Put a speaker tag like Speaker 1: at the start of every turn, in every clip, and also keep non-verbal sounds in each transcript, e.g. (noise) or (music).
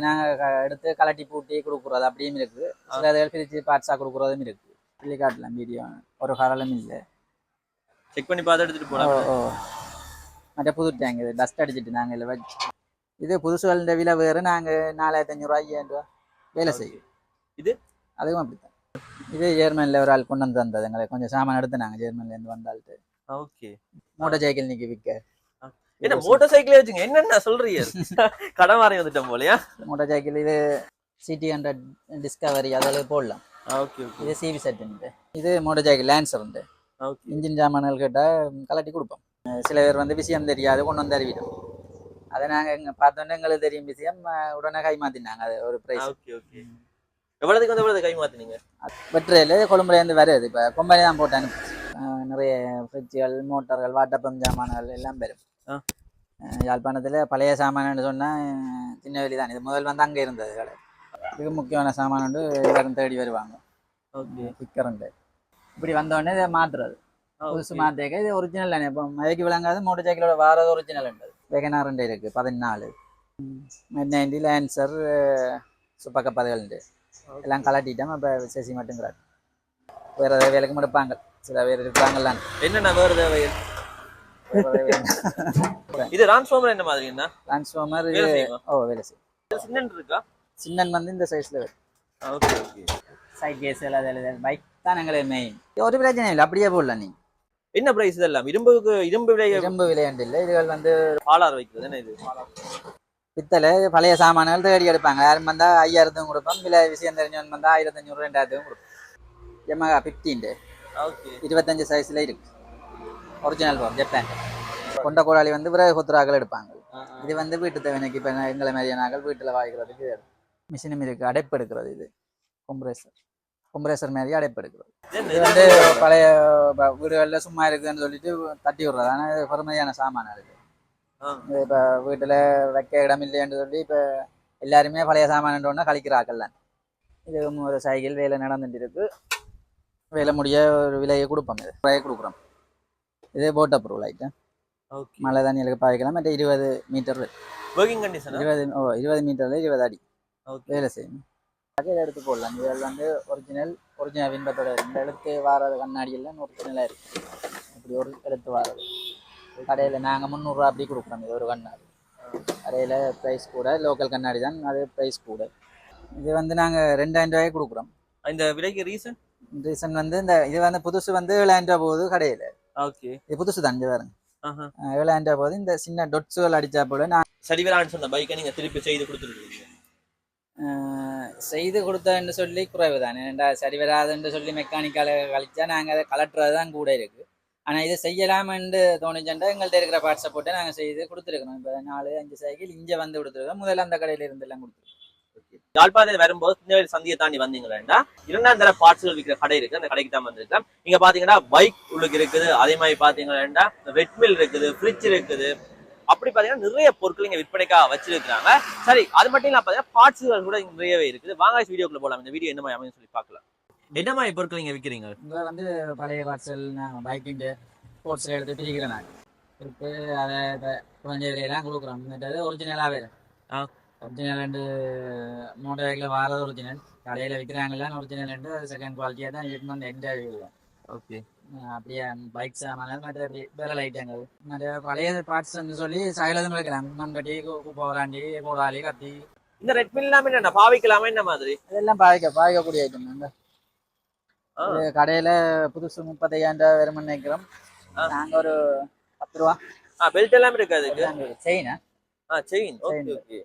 Speaker 1: நாங்கள் க- எடுத்து கலட்டி பூட்டி கொடுக்குறது அப்படியும் இருக்கு. சில இதுகள் பிரித்து பார்ட்ஸாக கொடுக்குறதும் இருக்கு. சொல்லி காட்டலாம் வீடியோ ஒரு கரலும் இல்லை.
Speaker 2: செக் பண்ணி பார்த்து போலாம்
Speaker 1: ஓ மற்ற புது டேங்க் இது. டஸ்ட் அடிச்சிட்டு நாங்கள் இல்லை. வச்சு இது புதுசுகளின் விலை வேறு. நாங்கள் நாலாயிரத்தி அஞ்சூறுவா ஐயாயிரம் ரூபா வேலை செய்யும்.
Speaker 2: இது?
Speaker 1: அதுவும் அப்படித்தான். இது ஜெர்மனியில் ஒரு ஆள் கொண்டு வந்து தந்தது. எங்களை கொஞ்சம் சாமான் எடுத்து நாங்கள் ஜெர்மன்லேருந்து வந்தாள்ட்டு.
Speaker 2: ஓகே
Speaker 1: மோட்டர் சைக்கிள் நிற்கி விற்க.
Speaker 2: என்ன மோட்டார் சைக்கிளே வச்சுங்க. என்னென்ன சொல்றீங்க? கடன் வாரி வந்துட்டோம் போலயா?
Speaker 1: மோட்டர் சைக்கிள் இது சிடி ஹண்ட்ரட் டிஸ்கவரி அதில் போடலாம்.
Speaker 2: Okay okay.
Speaker 1: இது சிவி செட்டுன்ட்டு இது மோட்டர் சைக்கிள் லேன்சர் உண்டு.
Speaker 2: ஓகே.
Speaker 1: இன்ஜின் சாமான்கள் கேட்டால் கலட்டி கொடுப்போம். சில பேர் வந்து விஷயம் தெரியாது கொண்டு வந்து அறிவிடும் அதை நாங்கள் இங்கே பார்த்தோன்னே எங்களுக்கு தெரியும் விஷயம். உடனே கை மாற்றினாங்க அது ஒரு ப்ரைஸ்
Speaker 2: ஓகே ஓகே. எவ்வளவுக்கு வந்து எவ்வளவு கை மாத்தினீங்க?
Speaker 1: வெற்றியில் கொழும்புலேருந்து வருது. இப்போ கொம்பனி தான் போட்டு அனுப்பி அஹ் நிறைய ஃப்ரிட்ஜுகள் மோட்டார்கள் வாட்டர் பம்ப் சாமான்கள் எல்லாம் வரும். யாழ்ப்பாணத்தில் பழைய சாமான்னு சொன்னால் சின்ன வெளி தான். இது முதல் வந்து அங்கே இருந்தது கடை இது முக்கியமான சாமான் வந்து எல்லாரும் தேடி வருவாங்க.
Speaker 2: ஓகே.
Speaker 1: ஸ்டிக்கருண்டு இப்படி வந்தோடனே இதை மாற்றுறது புதுசு மாத்தேக்க இது ஒரிஜினல் தானே. இப்போ மயக்கி விளங்காது மோட்டர் சைக்கிளோட வாரது ஒரிஜினல் உண்டு. வேகனார் ரெண்டு இருக்கு பதினாலு. நைன்டி லேன்சர் சுப்பக்கப்பதுகள் உண்டு எல்லாம் கலட்டிட்டோம் இப்போ சேசி மட்டுங்கிறார் வேறு வேலைக்கு எடுப்பாங்க சில பேர் இருப்பாங்கல்ல
Speaker 2: என்னென்ன வேறு தேவை (laughs) இது டிரான்ஸ்ஃபார்மர் என்ன மாதிரி என்ன?
Speaker 1: டிரான்ஸ்ஃபார்மர் ஓ வேலை செய்யும்.
Speaker 2: சின்னன் இருக்கா?
Speaker 1: சின்னன் வந்து இந்த சைஸில் வரும்.
Speaker 2: ஓகே ஓகே
Speaker 1: சைட் கேஸ் எல்லாம் பைக் தான் எங்களுக்கு மெயின் ஒரு பிரச்சனை இல்லை அப்படியே போடலாம் நீ.
Speaker 2: என்ன பிரைஸ் இதெல்லாம்? இரும்புக்கு இரும்பு விலை
Speaker 1: இரும்பு விளையாண்டு இல்லை இதுகள் வந்து
Speaker 2: பாலார் வைக்கிறது என்ன இது?
Speaker 1: பித்தளை பழைய சாமான்கள் தேடி எடுப்பாங்க. யாரும் வந்தால் ஐயாயிரத்தும் கொடுப்போம் விலை விஷயம் தெரிஞ்சவன் வந்தால் ஆயிரத்தஞ்சூறு ரெண்டாயிரத்துக்கும் கொடுப்போம். எமகா ஃபிஃப்டீன்டு
Speaker 2: ஓகே
Speaker 1: இருபத்தஞ்சு சைஸில் இருக்கு. ஒரிஜினல் ஃபோன் ஜப்பான் கொண்ட கோடாளி வந்து விறகு கொத்துராக்கள் எடுப்பாங்க. இது வந்து வீட்டு தேவைக்கு இப்போ எங்களை மாதிரியானாக்கள் வீட்டில் வாய்க்கிறதுக்கு மிஷினும் இருக்குது அடைப்பு எடுக்கிறது இது. கொம்ப்ரேசர் கொம்ப்ரேசர் மாதிரி அடைப்பு எடுக்கிறது. இது வந்து பழைய வீடுகளில் சும்மா இருக்குதுன்னு சொல்லிட்டு தட்டி விடுறது. ஆனால் இது பெருமையான சாமான இருக்குது இப்போ வீட்டில் வைக்க இடம் இல்லைன்னு சொல்லி இப்போ எல்லாருமே பழைய சாமானன்றோன்னா கழிக்கிறாக்கள் தான். இது ஒரு சைக்கிள் வேலை நடந்துட்டு இருக்கு. வேலை முடிய ஒரு விலையை கொடுப்போம் இது. விலையை கொடுக்குறோம். இது போட் அப்ரூவல் ஆகிட்டு
Speaker 2: ஓகே
Speaker 1: மழை தண்ணிகளுக்கு பாய்க்கலாம். மற்ற இருபது மீட்டர்
Speaker 2: ஒர்க்கிங் கண்டிஷனா
Speaker 1: இருபது ஓ இருபது மீட்டரில் இருபது அடி. வேலை செய்யும். அதில் எடுத்து போடலாம். இதில் வந்து ஒரிஜினல் ஒரிஜினல் பின்பத்தோட இந்த எழுத்து வாரது கண்ணாடி எல்லாம் ஒரிஜினலாக இருக்கு. இப்படி ஒரு எழுத்து வாரது. கடையில் நாங்கள் முந்நூறுரூவா அப்படி கொடுக்குறோம். இது ஒரு கண்ணாடி. கடையில் ப்ரைஸ் கூட லோக்கல் கண்ணாடி தான். அது ப்ரைஸ் கூட. இது வந்து நாங்கள் ரெண்டாயிரம் ரூபாய்க்கு கொடுக்குறோம்.
Speaker 2: இந்த விலைக்கு ரீசன்
Speaker 1: ரீசன் வந்து இந்த இது வந்து புதுசு வந்து ஏழாயிரம் ரூபா போகுது கடையில்.
Speaker 2: ஓகே.
Speaker 1: இது புதுசு தான் பாருங்க. ரூபா போகுது. இந்த சின்ன டொட்ஸுகள் அடித்தா போல நான்
Speaker 2: சரி வரான்னு சொன்ன பைக்கை நீங்க திருப்பி செய்து கொடுத்துருக்கீங்க.
Speaker 1: செய்து கொடுத்தேன்னு சொல்லி குறைவு தான். ஏன்டா சரி வராதுன்னு சொல்லி மெக்கானிக்கால கழிச்சா நாங்கள் அதை கலட்டுறது தான் கூட இருக்கு. ஆனால் இது செய்யலாமென்று தோணுச்சுண்டா எங்கள்கிட்ட இருக்கிற பார்ட்ஸை போட்டு நாங்கள் செய்து கொடுத்துருக்கணும். இப்போ நாலு அஞ்சு சைக்கிள் இங்கே வந்து கொடுத்துருக்கோம். முதல்ல அந்த கடையில இருந்து எல்லாம் கொடுத்துருக்கோம்.
Speaker 2: யாழ்ப்பாணத்தில் வரும்போது திருநெல்வேலி சந்தியை தாண்டி வந்தீங்களா இரண்டாம் தர பார்ட்ஸ்கள் விற்கிற கடை இருக்கு அந்த கடைக்கு தான் வந்திருக்கேன். இங்க பாத்தீங்கன்னா பைக் உள்ளுக்கு இருக்குது. அதே மாதிரி பாத்தீங்கன்னா வெட்மில் இருக்குது ஃப்ரிட்ஜ் இருக்குது. அப்படி பாத்தீங்கன்னா நிறைய பொருட்கள் இங்க விற்பனைக்காக வச்சிருக்காங்க சரி அது மட்டும் இல்லாம பாத்தீங்கன்னா பார்ட்ஸ்கள் கூட இங்க நிறையவே இருக்குது. வாங்க வீடியோக்குள்ள போலாம். இந்த வீடியோ என்ன மாதிரி அமையும் சொல்லி பார்க்கலாம். என்ன மாதிரி பொருட்கள் இங்க விற்கிறீங்க
Speaker 1: இங்கே வந்து பழைய பார்ட்ஸல் நாங்கள் பைக்கிൻ്റെ ஸ்போர்ட்ஸில் எடுத்து பிரிக்கிறேன் நான். அதை இப்போ குறைஞ்ச விலையெல்லாம் கொடுக்குறோம். ஒரிஜினலாகவே. ஒரிஜினல் ரெண்டு மோட்டர் சைக்கிள் வாரது ஒரிஜினல் கடையில் விற்கிறாங்கலாம் ஒரிஜினல் ரெண்டு செகண்ட் குவாலிட்டியாக தான் அந்த எந்த
Speaker 2: ஓகே
Speaker 1: அப்படியே பைக் சாமான மற்ற வேற ஐட்டங்கள் மற்ற பழைய பார்ட்ஸ் சொல்லி சகலதும் வைக்கலாம் மண்கட்டி குப்பவராண்டி கோடாலி கத்தி
Speaker 2: இந்த ரெட்மில் இல்லாம என்ன பாவிக்கலாமா என்ன மாதிரி
Speaker 1: இதெல்லாம் பாய்க்க பாய்க்கக்கூடிய ஐட்டம் இந்த கடையில புதுசு முப்பத்தையாயிரம் ரூபாய் வருமானம் நினைக்கிறோம். நாங்க ஒரு பத்து ரூபா
Speaker 2: பெல்ட் எல்லாம் இருக்கு அதுக்கு
Speaker 1: செயினா
Speaker 2: ஆ செயின் ஓகே. ஓகே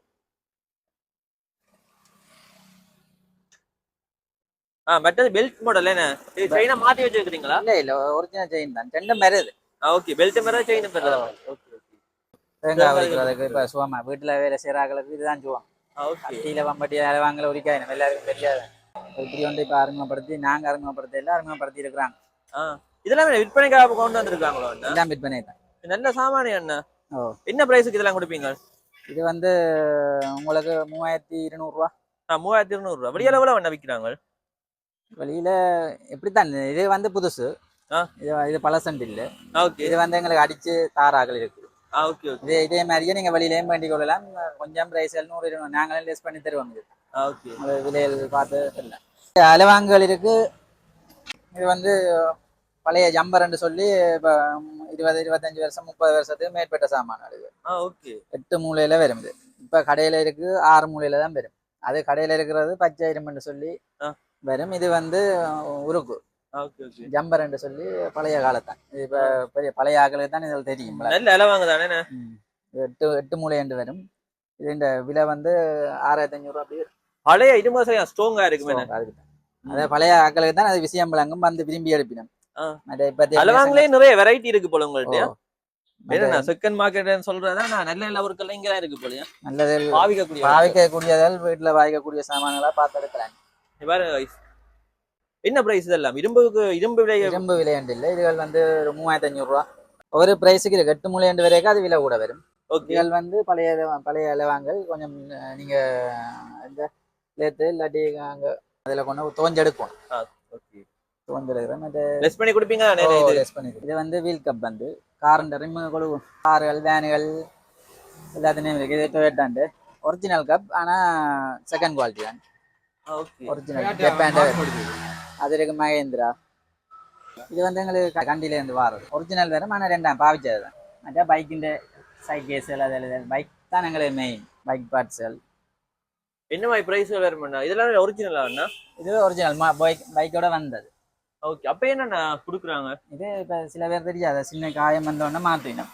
Speaker 2: ஆ மற்றது பெல்ட் மாடல் என்ன? இது செயினை மாத்தி வச்சிருக்கீங்களா
Speaker 1: இல்ல இல்ல ஒரிஜினல் செயின் தான். ரெண்டும் மருது
Speaker 2: ஓகே பெல்ட் மேல செயின் மேல ஓகே
Speaker 1: தேங்காய் உரிக்கிறதுக்கு இப்ப சுவமா வீட்டுல வேலை செய்யறாங்களுக்கு இதுதான் சுவம் கீழே வம்பட்டி வேலை வாங்கல உரிக்காயினம் எல்லாருக்கும் தெரியாது. இப்படி வந்து இப்ப அறிமுகப்படுத்தி நாங்க அறிமுகப்படுத்த எல்லாம் அறிமுகப்படுத்தி இருக்கிறாங்க.
Speaker 2: இதெல்லாம் என்ன விற்பனைக்காக கொண்டு வந்திருக்காங்களோ
Speaker 1: எல்லாம் விற்பனை தான்.
Speaker 2: நல்ல சாமானி அண்ணா?
Speaker 1: ஓ.
Speaker 2: என்ன பிரைஸுக்கு இதெல்லாம் கொடுப்பீங்க?
Speaker 1: இது வந்து உங்களுக்கு மூவாயிரத்தி இருநூறுவா.
Speaker 2: ஆ மூவாயிரத்தி இருநூறு ரூபா வெளியில எவ்வளவு அண்ணா விற்கிறாங்க
Speaker 1: வெளியில எப்படித்தான் இது வந்து புதுசு. இது இது பழசண்டு இல்ல. இது வந்து எங்களுக்கு அடிச்சு தாராக்கள் இருக்கு. இதே இதே மாதிரியே நீங்க வெளியிலேயும் வேண்டிக் கொள்ளலாம். கொஞ்சம் பிரைஸ் நூறு இருநூறு நாங்களே லெஸ் பண்ணி தருவோம் இது. விலைகள் பார்த்து அலவாங்கல் இருக்கு. இது வந்து பழைய ஜம்பர்ன்னு சொல்லி இப்போ இருபது இருபத்தஞ்சு வருஷம் முப்பது வருஷத்துக்கு மேற்பட்ட சாமான் இது எட்டு மூலையில வரும் இது. இப்போ கடையில இருக்கு ஆறு மூலையில தான் வரும். அது கடையில இருக்கிறது பச்சை இரும்புன்னு சொல்லி. வரும் இது வந்து உருக்கு.
Speaker 2: ஓகே
Speaker 1: ஜம்பர்ன்னு சொல்லி பழைய காலத்தான் இது இப்போ பெரிய பழைய ஆக்களுக்கு தான் இதில் தெரியும் எட்டு எட்டு மூலை என்று வரும். இது இந்த விலை வந்து ஆறாயிரத்தி அஞ்சூறுரூவா அப்படி
Speaker 2: பழைய சரியா ஸ்ட்ராங்கா இருக்குமே
Speaker 1: அதுக்கு அது பழைய ஆக்களுக்கு தான் அது விஷயம் விளங்கும். வந்து விரும்பி இப்பத்திய
Speaker 2: அளவாங்களே நிறைய வெரைட்டி இருக்கு போல.
Speaker 1: மற்ற
Speaker 2: என்ன செகண்ட் மார்க்கெட் சொல்றதா? நான் நல்ல நல்ல பொருட்கள் இங்க இருக்கு போலயா?
Speaker 1: நல்லது.
Speaker 2: பாவிக்கக்கூடிய
Speaker 1: பாவிக்கக்கூடியதால் வீட்டுல வாய்க்கக்கூடிய சாமான்களா பார்த்து எடுக்கலாம்
Speaker 2: இங்க பாருங்க. என்ன பிரைஸ் இதெல்லாம்? இரும்புக்கு இரும்பு விலை
Speaker 1: இரும்பு விலையண்டு இல்லை. இதுகள் வந்து ஒரு மூவாயிரத்தி அஞ்சூறு ரூபா ஒரு பிரைஸுக்கு இருக்கு எட்டு மூலையண்டு வரைக்கும் அது விலை கூட வரும். இதுகள் வந்து பழைய பழைய இலவாங்கல் கொஞ்சம் அஹ், நீங்க இந்த லேத்து இல்லாட்டி அங்க அதுல கொண்டு துவஞ்செடுக்கும்.
Speaker 2: ஓகே
Speaker 1: துவஞ்செடுக்கிற மற்ற
Speaker 2: லெஸ் பண்ணி கொடுப்பீங்க இது?
Speaker 1: less பண்ணி இது வந்து வீல் கப் வந்து. காரண்ட ரிம்மு கொழு கார்கள் வேனுகள் எல்லாத்துலேயும் இருக்கு. இது டொயட்டாண்டு ஒரிஜினல் கப் ஆனா செகண்ட் குவாலிட்டி தான். ஒரிஜினல் ஜப்பான் அது இருக்கு மகேந்திரா இது வந்து எங்களுக்கு கண்டியில இருந்து வாரது ஒரிஜினல் வேறு ஆனால் ரெண்டாம் பாவிச்சது தான் மற்ற பைக்கிൻ്റെ சைட் கேஸுகள் அதில் பைக் தான் எங்களுக்கு மெயின் பைக் பார்ட்ஸுகள்
Speaker 2: என்ன மாதிரி பிரைஸ் வேறுமெண்ணா இதெல்லாம் ஒரிஜினலா அண்ணா
Speaker 1: இது ஒரிஜினல் பைக் பைக்கோட வந்தது
Speaker 2: ஓகே அப்ப என்னண்ணா குடுக்குறாங்க
Speaker 1: இது இப்போ சில பேர் தெரியாது சின்ன காயம் வந்தோடனே மாற்றினோம்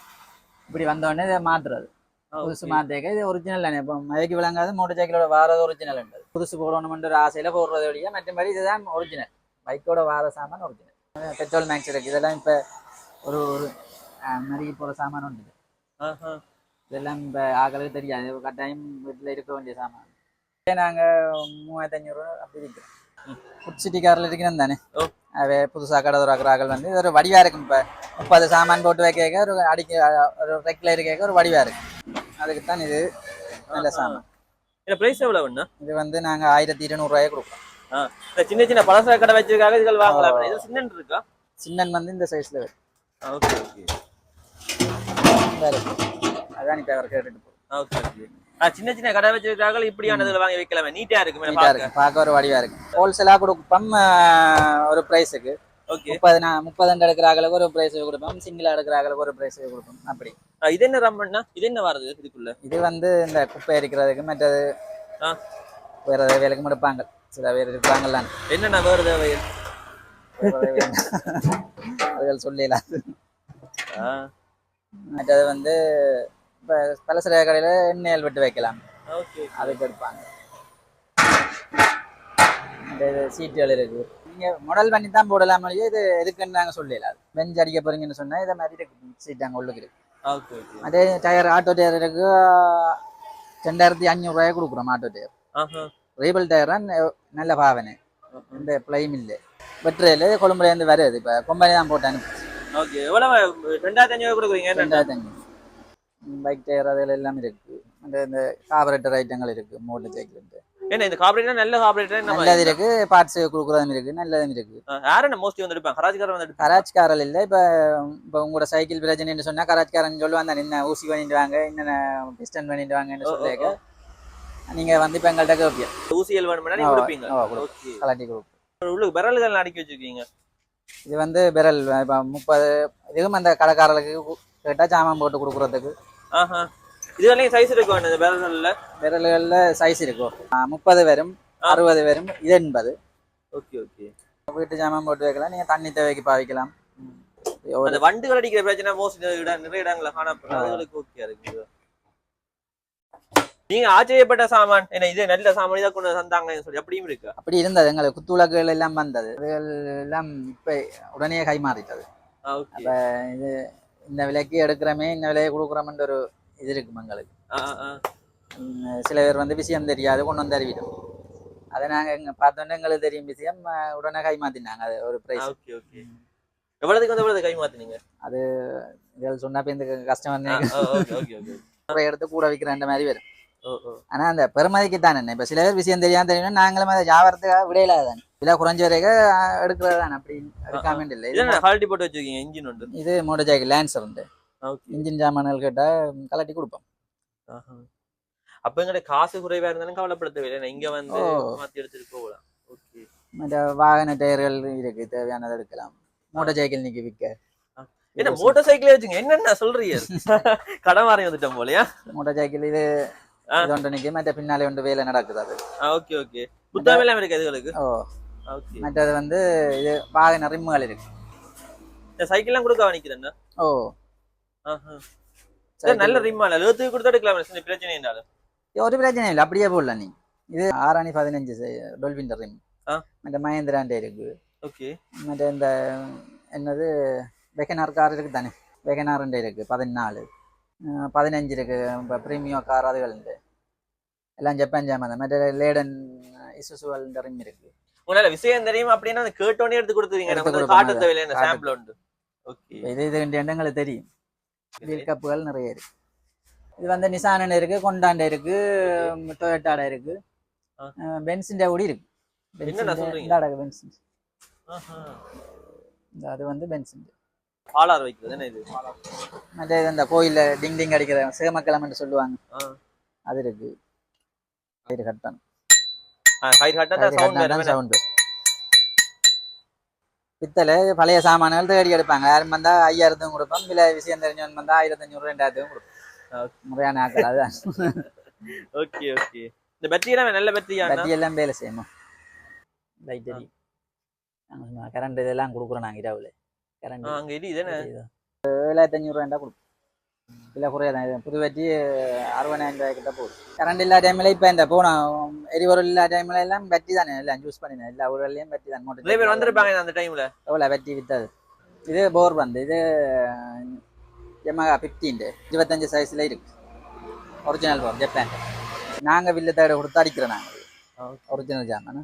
Speaker 1: இப்படி வந்தோடனே இதை மாற்றுறது புதுசு மாற்றேக்க இது ஒரிஜினல் தானே இப்போ மயக்கி விளங்காது மோட்டர் சைக்கிளோட வாரது ஒரிஜினல் புதுசு போடணுமென்ற ஒரு ஆசையில் போடுறது வழியா மற்றபடி இதுதான் ஒரிஜினல் பைக்கோட வார சாமான் ஒரிஜினல் பெட்ரோல் மேக்ஸ் இருக்கு இதெல்லாம் இப்போ ஒரு ஒரு மருகி போகிற சாமான் உண்டு. இதெல்லாம் இப்போ ஆக்களுக்கு தெரியாது கட்டாயம் வீட்டில் இருக்க வேண்டிய சாமான் நாங்கள் மூவாயிரத்தி அஞ்சூறுரூவா அப்படி இருக்கிறோம் ஃபுட் சிட்டி காரில் இருக்கிறோம் தானே. அவே புதுசாக கடை துறக்கிறார்கள் வந்து இது ஒரு வடிவாக இருக்கும் இப்போ முப்பது சாமான் போட்டு வைக்க ஒரு அடிக்க ஒரு ரெக்கில் இருக்க ஒரு வடிவாக இருக்கு அதுக்கு தான் இது நல்ல சாமான்.
Speaker 2: இந்த பிரைஸ் எவ்வளவுண்ணா
Speaker 1: இது வந்து நாங்கள் ஆயிரத்தி இருநூறுவாயே கொடுப்போம்.
Speaker 2: இந்த சின்ன சின்ன பழச கடை வச்சிருக்காங்க இதுகள் வாங்கலாம். இது சின்ன இருக்கா?
Speaker 1: சின்னன் வந்து இந்த சைஸில் வரும்.
Speaker 2: ஓகே ஓகே
Speaker 1: அதான் இப்போ அவர் கேட்டுட்டு போகும்
Speaker 2: ஓகே ஓகே ஆ சின்ன சின்ன கடை வச்சிருக்காங்க இப்படியானதுல வாங்கி வைக்கலாமே. நீட்டா இருக்கு
Speaker 1: நீட்டாக இருக்கு பார்க்க ஒரு வடிவாக இருக்கு. ஹோல்சேலாக கொடுப்போம் ஒரு ப்ரைஸுக்கு முப்பது நா முப்பது எடுக்கிற ஆகளுக்கு ஒரு ப்ரைஸ் கொடுப்போம். சிங்கிளாக எடுக்கிற ஆகளுக்கு ஒரு ப்ரைஸ் கொடுப்போம். அப்படி.
Speaker 2: இது என்ன ரம்மண்ணா இது என்ன வருது இதுக்குள்ள?
Speaker 1: இது வந்து இந்த குப்பை எரிக்கிறதுக்கு மற்றது. வேற வேலைக்கும் எடுப்பாங்க. சில பேர் இருப்பாங்கல்ல
Speaker 2: என்னண்ணா வேறு தேவை
Speaker 1: அதுகள் சொல்லலாம் மற்றது வந்து இப்போ பலசர கடையில் எண்ணெயல் விட்டு வைக்கலாம். அதுக்கு எடுப்பாங்க. சீட்டுகள் இருக்கு. நீங்க மாடல் பண்ணி தான் போடலாம் இது எதுக்குன்னு நாங்கள் சொல்லலாம் பெஞ்ச் அடிக்க போறீங்கன்னு சொன்னா இதை மாதிரி சீட் அங்கே உள்ளுக்கு
Speaker 2: ஓகே
Speaker 1: அதே டயர் ஆட்டோ டயர் இருக்கு. ரெண்டாயிரத்தி அஞ்சூறுரூவாய் கொடுக்குறோம் ஆட்டோ டயர் ரீபல் டயர் நல்ல பாவனை. இந்த பிளைம் இல்லை. வெற்றியில் கொழும்புலேருந்து வருது. இப்போ கொம்பனி தான் போட்டு அனுப்பி
Speaker 2: ஓகே எவ்வளவு ரெண்டாயிரத்தி அஞ்சூறு கொடுக்குறீங்க?
Speaker 1: ரெண்டாயிரத்தி பைக் டயர் அதில் எல்லாம் இருக்கு. அந்த இந்த கார்பரேட்டர் ஐட்டங்கள் இருக்கு. மோட்டர் சைக்கிள்
Speaker 2: என்ன இந்த கார்பரேட்டர் நல்ல கார்பரேட்டர்
Speaker 1: நல்லது இருக்கு பார்ட்ஸ் கொடுக்குறதும் இருக்கு நல்லதும் இருக்கு.
Speaker 2: யாரும் மோஸ்ட்லி வந்து எடுப்பாங்க? ஹராஜ்காரன் வந்து
Speaker 1: கராச்சிக்காரல் இல்லை இப்போ இப்போ உங்களோட சைக்கிள் பிரச்சனைன்னு சொன்னா கராச்சிக்காரன் சொல்லுவாங்க தானே, என்ன ஊசி பண்ணிட்டு வாங்க என்னென்ன பிஸ்டன் பண்ணிட்டு வாங்கன்னு சொல்லிக்க நீங்க வந்து இப்போ எங்கள்கிட்ட கேட்பீங்க
Speaker 2: ஊசியல் வேணும்னா நீங்க கொடுப்பீங்க?
Speaker 1: கலாட்டி கொடுப்போம்.
Speaker 2: உள்ளுக்கு விரல்கள் அடுக்கி வச்சிருக்கீங்க?
Speaker 1: இது வந்து விரல் இப்போ முப்பது இதுவும் அந்த கடைக்காரர்களுக்கு கேட்டால் சாமான் போட்டு கொடுக்குறதுக்கு.
Speaker 2: ஆஹா. இதுவரையும் சைஸ் இருக்கு வேணும் இந்த விரல்கள்ல
Speaker 1: விரல்களில் சைஸ் இருக்கும் முப்பது வரும் அறுபது வரும் இது எண்பது.
Speaker 2: Okay okay.
Speaker 1: வீட்டு சாமான் போட்டு வைக்கலாம். நீங்கள் தண்ணி தேவைக்கு பாவிக்கலாம்.
Speaker 2: அந்த வண்டுகள் அடிக்கிற பிரச்சனை மோஸ்ட் நிறைய இடங்கள்ல காணப்படும். அதுகளுக்கு ஓகே இருக்கு. நீங்க ஆச்சரியப்பட்ட சாமான் என்ன இது நல்ல சாமான் இதை கொண்டு தந்தாங்கன்னு சொல்லி அப்படியும் இருக்கு.
Speaker 1: அப்படி இருந்தது. எங்களுக்கு குத்துவிளக்குகள் எல்லாம் வந்தது. அதுகள் எல்லாம் இப்போ உடனே கை மாறிட்டது.
Speaker 2: ஓகே
Speaker 1: அப்ப இது இந்த விலைக்கு எடுக்கிறோமே இந்த விலையை கொடுக்குறோம்ன்ற ஒரு இது இருக்கும் எங்களுக்கு உம், சில பேர் வந்து விஷயம் தெரியாது கொண்டு வந்து அறிவிடும் அதை நாங்கள் இங்கே பார்த்தோன்னே எங்களுக்கு தெரியும் விஷயம் உடனே கை மாற்றினாங்க அது ஒரு ப்ரைஸ்
Speaker 2: ஓகே ஓகே. எவ்வளவுக்கு வந்து எவ்வளவு கை மாத்துனீங்க
Speaker 1: இதில் சொன்னா இப்போ இந்த கஸ்டமர் எடுத்து கூட விற்கிறன்ற மாதிரி வரும். ஆனால் அந்த பெருமதிக்கு தானே என்ன இப்போ சில பேர் விஷயம் தெரியாம தெரியும் நாங்களும் அதை வியாபாரத்துக்காக விடையில தானே. விலை குறைஞ்ச வரைக்கும் எடுக்கிறது தானே அப்படி எடுக்காம இல்லை
Speaker 2: இது போட்டு வச்சிருக்கீங்க இன்ஜின் உண்டு?
Speaker 1: இது மோட்டர் சைக்கிள் லேன்சர் உண்டு. இன்ஜின் ஜாமான்கள் கேட்டால் கலட்டி கொடுப்போம்.
Speaker 2: அப்ப எங்கட காசு குறைவா இருந்தாலும் கவலைப்பட தேவையில்லை. இங்க வந்து. மாத்தி எடுத்துட்டு போகலாம். ஓகே
Speaker 1: மற்ற வாகன டயர்கள் இருக்கு தேவையானதை எடுக்கலாம். மோட்டார் சைக்கிள் நிற்க விற்க.
Speaker 2: என்ன மோட்டார் சைக்கிளே வச்சுங்க? என்னென்ன சொல்றீங்க? (laughs) கடன் வாரி வந்துட்டோம் போலயா?
Speaker 1: மோட்டார் சைக்கிள் இது
Speaker 2: ஆ.
Speaker 1: இது ஒன்று நிற்க மற்ற பின்னாலே ஒன்று வேலை நடக்குது அது.
Speaker 2: ஓகே ஓகே புத்தகம் எல்லாம் இருக்கு இதுகளுக்கு
Speaker 1: ஓ.
Speaker 2: ஓகே
Speaker 1: மற்றது வந்து இது வாகன ரிம்முகள் இருக்கு.
Speaker 2: இந்த சைக்கிள் எல்லாம் கொடுக்க நிக்கிறேன்
Speaker 1: ஓ.
Speaker 2: நல்ல ரிம்மால எழுத்துக்கு கொடுத்தா எடுக்கலாம் பிரச்சனை இருந்தாலும்
Speaker 1: ஒரு பிரச்சனை இல்லை அப்படியே போடலாம் நீ. இது ஆறாணி பதினஞ்சு டொல்பின் ரிம். மற்ற மகேந்திராண்டே இருக்கு.
Speaker 2: ஓகே.
Speaker 1: மற்ற இந்த என்னது வெகனார் கார் இருக்கு தானே? வெகனார்ண்டே இருக்கு பதினாலு. பதினஞ்சு இருக்கு இப்போ ப்ரீமியம் கார் அதுகள் உண்டு எல்லாம் ஜப்பான் ஜாமான் மற்ற லேடன் இசுசுவல் ரிம் இருக்கு.
Speaker 2: உங்களால விஷயம் தெரியும் அப்படின்னா அந்த கேட்டோனே எடுத்து கொடுத்துருவீங்க. காட்ட. தேவையில்லை. சாம்பிள் உண்டு. ஓகே
Speaker 1: இது இது ரெண்டு எண்ணங்களுக்கு தெரியும். வீல் கப்புகள் நிறைய இருக்கு. இது வந்து நிசானன் இருக்கு கொண்டாண்ட இருக்கு டொயோட்டாட இருக்கு. பென்சின்ட கூட இருக்கு. பென்சின் அது வந்து பென்சின்
Speaker 2: பாலார் வைக்கிறது என்ன இது?
Speaker 1: மற்ற இந்த கோயில்ல டிங் டிங் அடிக்கிற சிவமக்கலம்னு சொல்லுவாங்க. அது இருக்கு. கயிறு கட்டணும்.
Speaker 2: கயிறு
Speaker 1: கட்டினா சவுண்ட் பித்தளை பழைய சாமான்கள் தேடி எடுப்பாங்க. யாரும் வந்தா ஐயாயிரத்தும் கொடுப்போம். இல்ல விஷயம் தெரிஞ்சவன் வந்தா ஆயிரத்தி அஞ்சூறு ரெண்டாயிரத்தும் கொடுப்போம் முறையான ஆக்கள் அதுதான்
Speaker 2: ஓகே ஓகே இந்த பேட்டரி எல்லாம் நல்ல பேட்டரியா
Speaker 1: பத்தி எல்லாம் வேலை செய்யணும் லைட் எரி கரண்ட் இதெல்லாம் கொடுக்குறோம் நாங்கள் இரவுல. கரண்ட்
Speaker 2: அங்க இது இதுன்னு
Speaker 1: ஏழாயிரத்தி அஞ்சூறுவாண்டா கொடுப்போம். இல்லை குறையாதான் புது வட்டி அறுபதாயிரம் ரூபாய் கிட்ட போகுது கரண்ட் இல்லாத டைமில் இப்போ இந்த போனோம் எரிபொருள் இல்லாத டைமில் எல்லாம் பட்டி தானே எல்லாம் யூஸ் பண்ணினேன் எல்லா ஊர்லேயும் பட்டி தான்
Speaker 2: நிறைய பேர்
Speaker 1: மோட்டர்
Speaker 2: வந்திருப்பாங்க அந்த டைம்ல
Speaker 1: எவ்வளோ வெட்டி வித்தது இது போர் பந்து இது எமகா ஃபிஃப்டீன் இருபத்தஞ்சு சைஸில் இருக்கு ஒரிஜினல் போர் ஜப்பான் நாங்கள் வில்லு தேட கொடுத்து அடிக்கிறோம் நாங்கள் ஒரிஜினல் ஜாமான்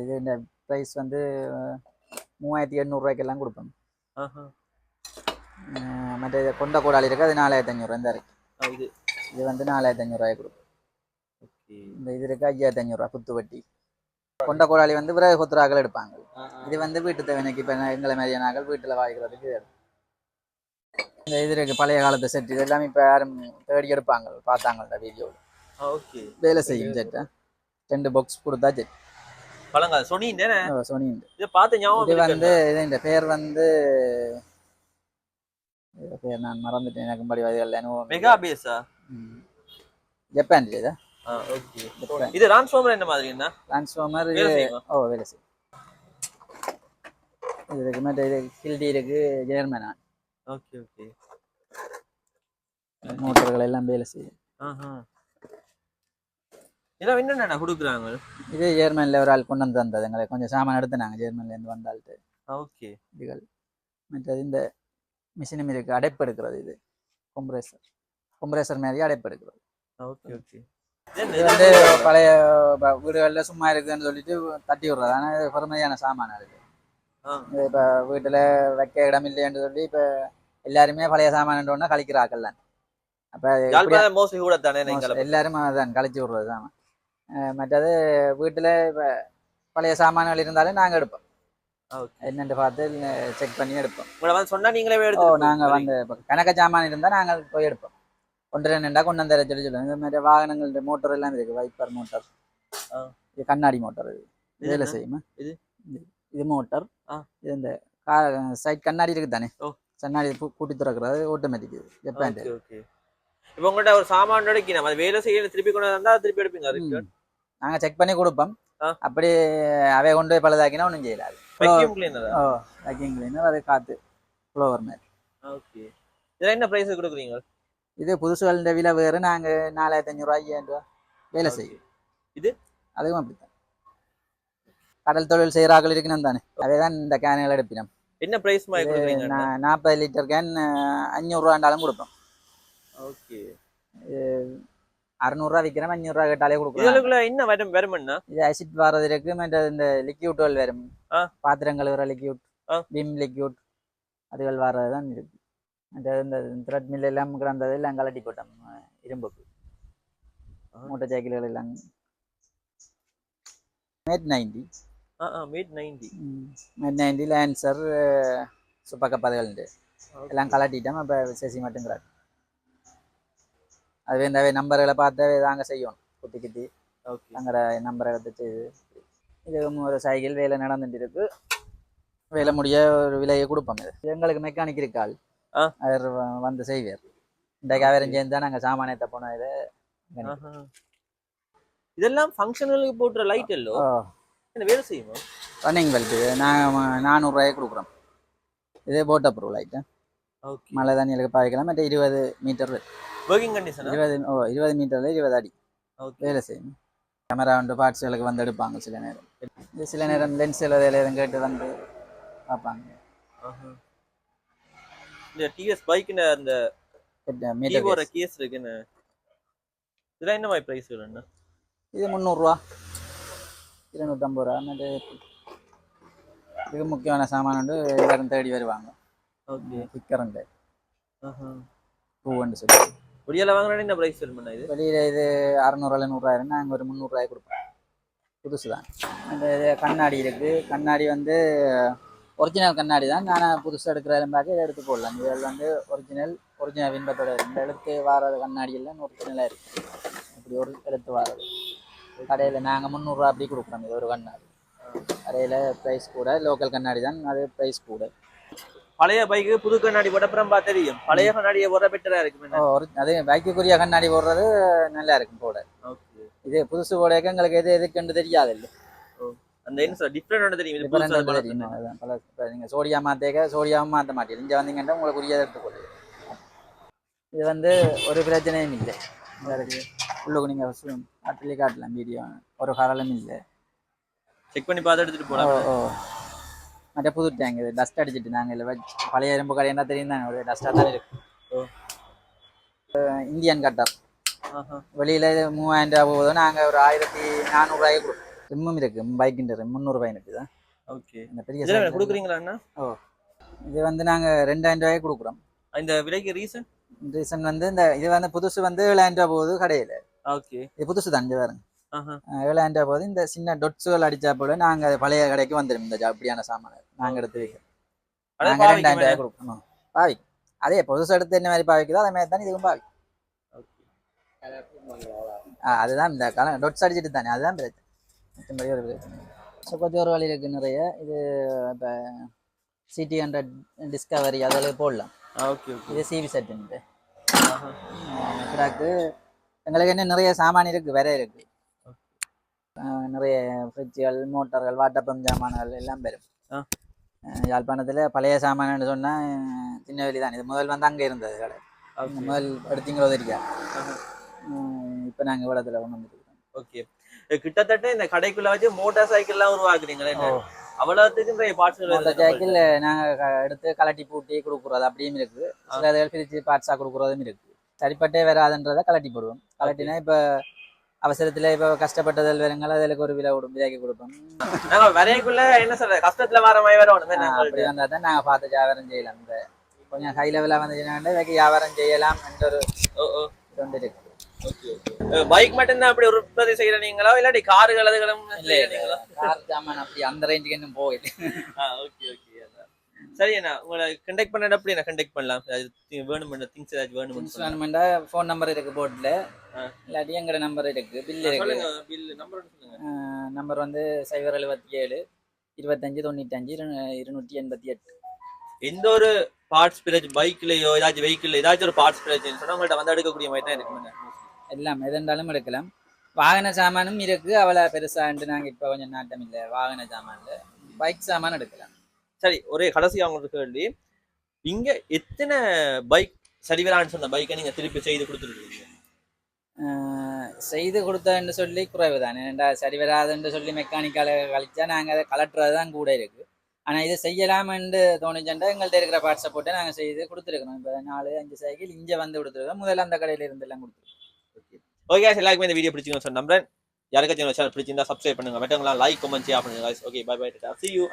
Speaker 1: இது இந்த ப்ரைஸ் வந்து மூவாயிரத்தி எண்ணூறுரூவாய்க்கெல்லாம் கொடுப்போம் மற்ற இது கொண்ட கூடாளி இருக்குது அது நாலாயிரத்தி அஞ்சூறுவா இந்த
Speaker 2: இது.
Speaker 1: இது வந்து நாலாயிரத்தி அஞ்சூறுவாய்க்கு கொடுப்போம்
Speaker 2: ஓகே.
Speaker 1: இந்த இது இருக்கு ஐயாயிரத்தி அஞ்சூறுவா குத்து வட்டி. கொண்ட கூடாளி வந்து விறகு கொத்துறாக்கள் எடுப்பாங்க. இது வந்து வீட்டு தேவைக்கு இப்போ எங்களை மாதிரியான நாங்கள் வீட்டில் வாங்கிக்கிறதுக்கு இது. இந்த இது இருக்கு பழைய காலத்து செட் இது எல்லாமே இப்போ யாரும் தேடி எடுப்பாங்க பார்த்தாங்கள்ட்ட வீடியோ
Speaker 2: ஓகே.
Speaker 1: வேலை செய்யும் செட்டை ரெண்டு பாக்ஸ் கொடுத்தா செட்
Speaker 2: பழங்கால சொனி
Speaker 1: சோனி
Speaker 2: இதை பார்த்து ஞாபகம்
Speaker 1: இது. வந்து இது இந்த பேர் வந்து பேர் நான் மறந்துட்டேன். எனக்கு படி வயதில் அனுபவம்
Speaker 2: மெகா பேஸா.
Speaker 1: ஜப்பான்
Speaker 2: ஆ? ஓகே இது? ரான்ஸ்ஃபார்மர் என்ன மாதிரி என்ன?
Speaker 1: டிரான்ஸ்ஃபார்மர் ஓ வேலை செய்யும். இது இருக்கு மற்ற இது ஹில்டி இருக்கு ஜெர்மனா
Speaker 2: ஓகே ஓகே
Speaker 1: மோட்டர்கள் எல்லாம் வேலை செய்யும்.
Speaker 2: ஆஹா. இதெல்லாம் என்னென்ன கொடுக்குறாங்க?
Speaker 1: இது ஜெர்மனில் ஒரு ஆள் கொண்டு வந்து தந்தது. எங்களை கொஞ்சம் சாமான் எடுத்து நாங்கள் ஜெர்மன்லேருந்து வந்தாள்ட்டு
Speaker 2: ஓகே
Speaker 1: இதுகள். மற்றது இந்த மிஷினும் இருக்கு அடைப்பு எடுக்கிறது இது. கொம்ப்ரேசர் கொம்ப்ரேசர் மாதிரி அடைப்பு எடுக்கிறது.
Speaker 2: Okay okay.
Speaker 1: இது வந்து பழைய வீடுகளில் சும்மா இருக்குதுன்னு சொல்லிட்டு தட்டி விடுறது. ஆனால் இது பெருமையான சாமான் இருக்கு இது இப்போ வீட்டில் வைக்க இடம் இல்லைன்னு சொல்லி இப்போ எல்லாருமே பழைய சாமான்ன்றோன்னா கழிக்கிற ஆக்கள் தான். அப்போ
Speaker 2: மோஸ்ட்லி கூட தானே
Speaker 1: எல்லாரும் அதான் கழிச்சு விடுறது அஹ் மற்றது வீட்டில் இப்போ பழைய சாமான்கள் இருந்தாலும் நாங்கள் எடுப்போம். என்னென்று பார்த்து செக் பண்ணி எடுப்போம்.
Speaker 2: உங்களை வந்து சொன்னா நீங்களே
Speaker 1: ஓ
Speaker 2: எடுத்து
Speaker 1: நாங்கள் வந்து கணக்க சாமான் இருந்தால் நாங்கள் போய் எடுப்போம். ஒன்று ரெண்டுண்டா கொண்டு வந்து சொல்லி சொல்லுவோம் இந்த மாதிரி வாகனங்கள் மோட்டர் எல்லாம் இருக்கு. Wiper motor. இது கண்ணாடி மோட்டார் இது.
Speaker 2: இது
Speaker 1: வேலை
Speaker 2: என்ன?
Speaker 1: செய்யுமா
Speaker 2: இது?
Speaker 1: இது- மோட்டார். இது இந்த சைட் கண்ணாடி இருக்கு தானே. கண்ணாடி பூட்டி திறக்கிறது ஆட்டோமேட்டிக் ஜப்பான்
Speaker 2: இப்போ உங்கள்ட்ட ஒரு சாமான் எடுக்கணும் அது வேலை செய்ய திருப்பி கொண்டு வந்தா திருப்பி எடுப்பீங்க
Speaker 1: நாங்கள் செக் பண்ணி கொடுப்போம். அப்படி அவை கொண்டு போய் பழுதாக்கினா ஒன்றும் செய்யலாது
Speaker 2: வெக்யூம் கிளீனர்
Speaker 1: அது காற்று ஃப்ளோவர் மாதிரி.
Speaker 2: ஓகே. இதெல்லாம் என்ன பிரைஸ் கொடுக்குறீங்க?
Speaker 1: இது புதுசுகளின் விலை வேறு நாங்கள் நாலாயிரத்தி அஞ்சூறுவா ஐயாயிரம் ரூபா வேலை செய்யும்.
Speaker 2: இது?
Speaker 1: அதுவும் அப்படித்தான். கடல் தொழில் செய்கிறாக்கள் இருக்கணும் தானே. அவை தான் இந்த கேன்கள் எடுப்பினோம்.
Speaker 2: என்ன பிரைஸ்
Speaker 1: நாற்பது லிட்டர் கேன் அஞ்சூறுரூவாண்டாலும் கொடுப்போம்.
Speaker 2: ஓகே.
Speaker 1: அறநூறுவா விற்கிறோம் அஞ்சூறுரூவா கேட்டாலே கொடுக்குறோம்
Speaker 2: இதுக்குள்ள என்ன வரும் வருமன்னா
Speaker 1: இது அசிட் வர்றது இருக்கு இந்த லிக்யூட்கள் வரும். பாத்திரம் கழுவுற லிக்யூட். விம் லிக்யூட் அதுகள் வர்றது தான் இருக்கு. மற்ற இந்த த்ரெட் மில் எல்லாம் கிடந்தது எல்லாம் கலட்டி போட்டோம் இரும்புக்கு. மூட்டை சைக்கிள்கள் எல்லாம். Mate ninety
Speaker 2: meet ninety
Speaker 1: mate ninety Lancer super கப்பாதுகள் உண்டு. எல்லாம் கலட்டிட்டோம் இப்போ சேசி மட்டும் கிடக்கு. அதுவே இந்த நம்பர்களை பார்த்து தாங்க செய்யணும். குத்தி குத்தி.
Speaker 2: ஓகே.
Speaker 1: அங்கே நம்பரை எடுத்து செய்து இது ஒரு சைக்கிள் வேலை நடந்துட்டு இருக்கு. வேலை முடிய ஒரு விலையை கொடுப்போம். இது எங்களுக்கு மெக்கானிக் இருக்காள். அவர் வந்து செய்வார். இன்றைக்கு அவரும் சேர்ந்து தான் நாங்கள் சாமானியத்தை போனோம் இதை.
Speaker 2: இதெல்லாம் ஃபங்க்ஷனலுக்கு போட்டுற லைட் இல்லோ என்ன வேலை செய்யுமா?
Speaker 1: ரன்னிங் பெல்ட் நாங்கள் நானூறுரூவாயை கொடுக்குறோம். இதே போட் அப்ரூவ் லைட்டு மழை தண்ணிகளுக்கு பாய்க்கலாம். மற்ற இருபது மீட்டர்
Speaker 2: கண்டிஷனா
Speaker 1: இருபது ஓ இருபது மீட்டரில் இருபது அடி. வேலை செய்யும். கேமரா வந்து பார்ட்ஸ்களுக்கு வந்து எடுப்பாங்க சில நேரம். இது சில நேரம் லென்ஸில் வேலை எதுவும் கேட்டு வந்து பார்ப்பாங்க.
Speaker 2: இந்த டிஎஸ் பைக்குன்னு அந்த
Speaker 1: மீட்டர்
Speaker 2: கேஸ் இருக்குன்னு இதெல்லாம் என்ன மாதிரி பிரைஸ் வேணும்னா
Speaker 1: இது முந்நூறுரூவா இருநூற்றம்பது ரூபா. மற்ற இது முக்கியமான சாமான் வந்து எல்லாரும் தேடி வருவாங்க.
Speaker 2: ஓகே
Speaker 1: ஸ்டிக்கருண்டு
Speaker 2: ஆஹா.
Speaker 1: பூவுண்டு சொல்லி
Speaker 2: ஒடியால வாங்குறேன் என்ன பிரைஸ் இது?
Speaker 1: வெளியில் இது அறநூறுவா நூறுரூவாயிரம் நாங்கள் ஒரு முந்நூறுரூவாய் கொடுப்போம் புதுசு தான் இந்த இது கண்ணாடி இருக்குது கண்ணாடி வந்து ஒரிஜினல் கண்ணாடி தான். நான் புதுசாக எடுக்கிறதும் பார்க்க இதை எடுத்து போடலாம். இதில் வந்து ஒரிஜினல் ஒரிஜினல் இருக்கு. இந்த எழுத்து வாரது கண்ணாடி எல்லாம் ஒரிஜினலாக இருக்குது இப்படி ஒரு எழுத்து வாரது. கடையில் நாங்கள் முந்நூறுரூவா அப்படி கொடுக்குறோம். இது ஒரு கண்ணாடி. கடையில் ப்ரைஸ் கூட லோக்கல் கண்ணாடி தான். அது ப்ரைஸ் கூட.
Speaker 2: பழைய பைக்கு புது கண்ணாடி போட்டப்புறம் பார்த்தா தெரியும். பழைய கண்ணாடியை போட பெட்டரா இருக்கு
Speaker 1: ஒரு அது பைக்குக்குரிய கண்ணாடி போடுறது நல்லா இருக்கும் போட.
Speaker 2: ஓகே
Speaker 1: இது புதுசு போடக்க எங்களுக்கு எது எதுக்குன்னு தெரியாது இல்லை.
Speaker 2: அந்த என்ன டிஃப்ரெண்ட் தெரியும்?
Speaker 1: பல நீங்கள் சோடியா மாற்றேக்க சோடியாவும் மாற்ற மாட்டீங்க. இங்கே வந்தீங்கன்னா உங்களுக்கு உரியதை எடுத்துக்கொள்ளுது இது வந்து ஒரு பிரச்சனையும் இல்லை. உள்ளுக்கு நீங்கள் காட்டிலே காட்டலாம். வீடியோ ஒரு கரலும் இல்லை.
Speaker 2: செக் பண்ணி பார்த்து போலாம்.
Speaker 1: ஓ. மற்ற புது டேங்க் இது டஸ்ட் அடிச்சிட்டு நாங்கள் இல்லை பழைய இரும்பு கடை என்ன தெரியும் தானே ஒரு டஸ்ட்டாக தான் இருக்கு.
Speaker 2: ஓ.
Speaker 1: Indian cutter. வெளியில் மூவாயிரம் ரூபா போகுது நாங்கள் ஒரு ஆயிரத்தி நானூறுரூவாய்க்கு கொடுப்போம். ரிம்மும் இருக்கு பைக்கின் ரிம் முந்நூறுபாய் இருக்குது.
Speaker 2: ஓகே.
Speaker 1: இந்த பெரிய.
Speaker 2: கொடுக்குறீங்களா அண்ணா?
Speaker 1: இது வந்து நாங்கள் ரெண்டாயிரம் ரூபாய்க்கு கொடுக்குறோம்.
Speaker 2: இந்த விலைக்கு ரீசன்
Speaker 1: ரீசன் வந்து இந்த இது வந்து புதுசு வந்து ஏழாயிரம் ரூபா போகுது கடையில்.
Speaker 2: ஓகே.
Speaker 1: இது புதுசு தான் இங்க பாருங்க. ரூபா போகுது இந்த சின்ன டொட்ஸுகள் அடிச்சா போல நாங்கள் பழைய கடைக்கு வந்துடும் இந்த அப்படியான சாமான நாங்கள் எடுத்து வைக்கிறோம். ரெண்டாயிரம். ரூபாய் கொடுக்கணும் பாவி அதே புதுசு எடுத்து என்ன மாதிரி பாவிக்குதோ அதே மாதிரி தான் இதுவும் பாவி அதுதான் இந்த கல டொட்ஸ் அடிச்சிட்டு தானே அதுதான் பிரச்சனை. மற்றபடி ஒரு பிரச்சனை சொக்கத்தி ஒரு வழி இருக்கு நிறைய. இது இப்போ சிடி ஹண்ட்ரட் டிஸ்கவரி அதில் போடலாம்.
Speaker 2: Okay okay.
Speaker 1: இது சிவி செட்டுன்ட்டு. கிடாக்கு எங்களுக்கு என்ன நிறைய சாமான் இருக்கு வேற இருக்கு. அஹ் நிறைய ஃப்ரிட்ஜுகள் மோட்டார்கள் வாட்டர் பம்ப் சாமான்கள் எல்லாம் பெறும். யாழ்ப்பாணத்துல பழைய சாமான்னு சொன்னா அஹ் சின்ன வெளி தான். இது முதல் வந்து அங்க இருந்தது கடை. முதல் எடுத்தீங்களோ தெரியா. இப்போ நாங்க இவ்வளத்துல கொண்டு வந்துருக்கோம்
Speaker 2: ஓகே கிட்டத்தட்ட இந்த கடைக்குள்ள வச்சு மோட்டார் சைக்கிள் எல்லாம் உருவாக்குறீங்களே
Speaker 1: அந்த
Speaker 2: பார்ட்ஸ்
Speaker 1: ஜாக்கில் நாங்க க- எடுத்து கலட்டி பூட்டி கொடுக்குறது அப்படியும் இருக்கு. சில இதுகள் பிரிச்சு பார்ட்ஸா கொடுக்குறதும் இருக்கு. சரிப்பட்டே வராதுன்றதை கலட்டி போடுவோம். கலட்டினா இப்ப அவசரத்துல இப்ப கஷ்டப்பட்டதில் வேறுங்கள் அதுக்கு ஒரு விலை கொடு விலைக்கு கொடுப்போம்.
Speaker 2: நாங்க வரையக்குள்ள என்ன சொல்ற கஷ்டத்துல வர மாதிரி நாங்கள்
Speaker 1: அப்படி வந்தா தான் நாங்க பார்த்து வியாபாரம் செய்யலாம். இந்த கொஞ்சம் ஹை லெவலா வந்துச்சுன்னா இதுக்கு வியாபாரம் செய்யலாம் என்ற ஒரு வந்து இருக்கு.
Speaker 2: பைக் மட்டும்தான் அப்படி ஒரு உற்பத்தி செய்யற நீங்களோ? இல்லாட்டி கார்கள் அதுகளும் செய்யறீங்களா?
Speaker 1: கார் ஜாமான் அப்படி அந்த ரேஞ்சுக்கு இன்னும் போயிட்டு
Speaker 2: ஓகே ஓகே. சரி அண்ணா உங்களை கண்டெக்ட் பண்ண எப்படி நான் கண்டெக்ட் பண்ணலாம். வேணும் திங்ஸ் ஏதாச்சும் வேணும்
Speaker 1: வேணுமெண்டா ஃபோன் நம்பர் இருக்கு போர்டில். இல்லாட்டி எங்கட நம்பர் இருக்கு. பில் இருக்கு.
Speaker 2: பில் நம்பர்
Speaker 1: நம்பர் வந்து சைபர் எழுபத்தி ஏழு இருபத்தஞ்சு தொண்ணூத்தஞ்சு இரு- இருநூற்றி எண்பத்தி எட்டு.
Speaker 2: எந்த ஒரு பார்ட்ஸ் பிரச்சனை பைக்லயோ ஏதாச்சும் வெஹிக்கிள் ஏதாச்சும் ஒரு பார்ட்ஸ் பிரச்சனை சொன்னா உங்கள்ட்ட வந்து எடுக்கக்கூடிய மாதிரி தான் இருக்குங்க.
Speaker 1: எல்லாம் எதுண்டாலும் எடுக்கலாம். வாகன சாமானும் இருக்கு. அவளை பெருசான்ட்டு நாங்கள் இப்போ கொஞ்சம் நாட்டம் இல்லை. வாகன சாமான்ல. பைக் சாமான் எடுக்கலாம்.
Speaker 2: சரி ஒரே கடைசி அவங்களுக்கு கேள்வி இங்க எத்தனை பைக் சரிவரான்னு சொன்ன பைக்கை நீங்க திருப்பி செய்து கொடுத்துருக்கீங்க?
Speaker 1: செய்து கொடுத்தேன்னு சொல்லி குறைவு தான் ஏன்டா சரி வராதுன்னு சொல்லி மெக்கானிக்கால கழிச்சா நாங்கள் அதை கலட்டுறது தான் கூட இருக்கு. ஆனால் இது செய்யலாமென்று தோணுச்சுண்டா எங்கள்கிட்ட இருக்கிற பார்ட்ஸை போட்டு நாங்கள் செய்து கொடுத்துருக்கணும். இப்போ நாலு அஞ்சு சைக்கிள் இங்கே வந்து கொடுத்துருக்கோம். முதல்ல அந்த கடையில இருந்து எல்லாம் கொடுத்துருக்கோம்
Speaker 2: ஓகே எல்லாருக்குமே இந்த வீடியோ பிடிச்சிங்கன்னு சொன்ன நம்புறேன். யாருக்காச்சும் பிடிச்சிருந்தா சப்ஸ்கிரைப் பண்ணுங்க. மற்றவங்களாம் லைக் கமெண்ட் ஷேர் பண்ணுங்க okay bye bye see you